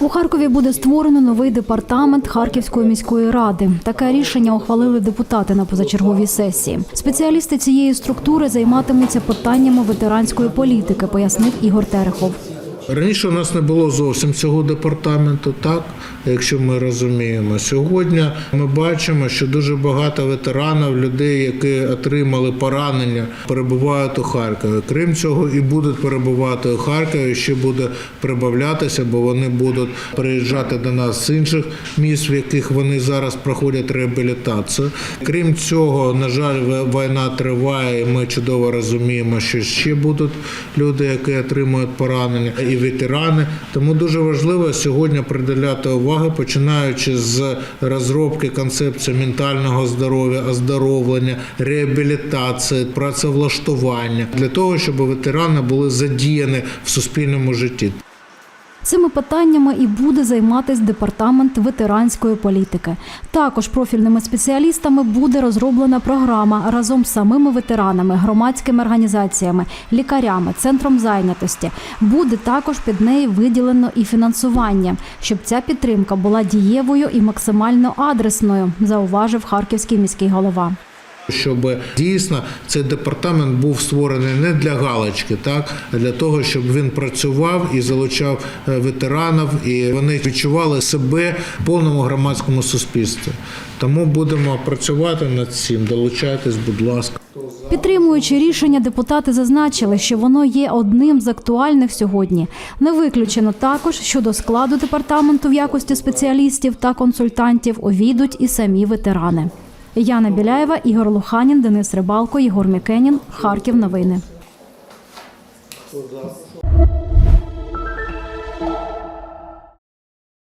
У Харкові буде створено новий департамент Харківської міської ради. Таке рішення ухвалили депутати на позачерговій сесії. Спеціалісти цієї структури займатимуться питаннями ветеранської політики, пояснив Ігор Терехов. Раніше у нас не було зовсім цього департаменту, так якщо ми розуміємо. Сьогодні ми бачимо, що дуже багато ветеранів, людей, які отримали поранення, перебувають у Харкові. Крім цього, і будуть перебувати у Харкові, ще буде прибавлятися, бо вони будуть приїжджати до нас з інших міст, в яких вони зараз проходять реабілітацію. Крім цього, на жаль, війна триває, і ми чудово розуміємо, що ще будуть люди, які отримують поранення, і ветерани. Тому дуже важливо сьогодні приділяти увагу, починаючи з розробки концепції ментального здоров'я, оздоровлення, реабілітації, працевлаштування для того, щоб ветерани були задіяні в суспільному житті. Цими питаннями і буде займатися департамент ветеранської політики. Також профільними спеціалістами буде розроблена програма разом з самими ветеранами, громадськими організаціями, лікарями, центром зайнятості. Буде також під неї виділено і фінансування, щоб ця підтримка була дієвою і максимально адресною, зауважив харківський міський голова. Щоб дійсно цей департамент був створений не для галочки, так а для того, щоб він працював і залучав е, ветеранів, і вони відчували себе в повному громадському суспільстві. Тому будемо працювати над цим. Долучайтесь, будь ласка. Підтримуючи рішення, депутати зазначили, що воно є одним з актуальних сьогодні. Не виключено також, що до складу департаменту в якості спеціалістів та консультантів увійдуть і самі ветерани. Яна Біляєва, Ігор Луханін, Денис Рибалко, Єгор Мікенін. Харків. Новини.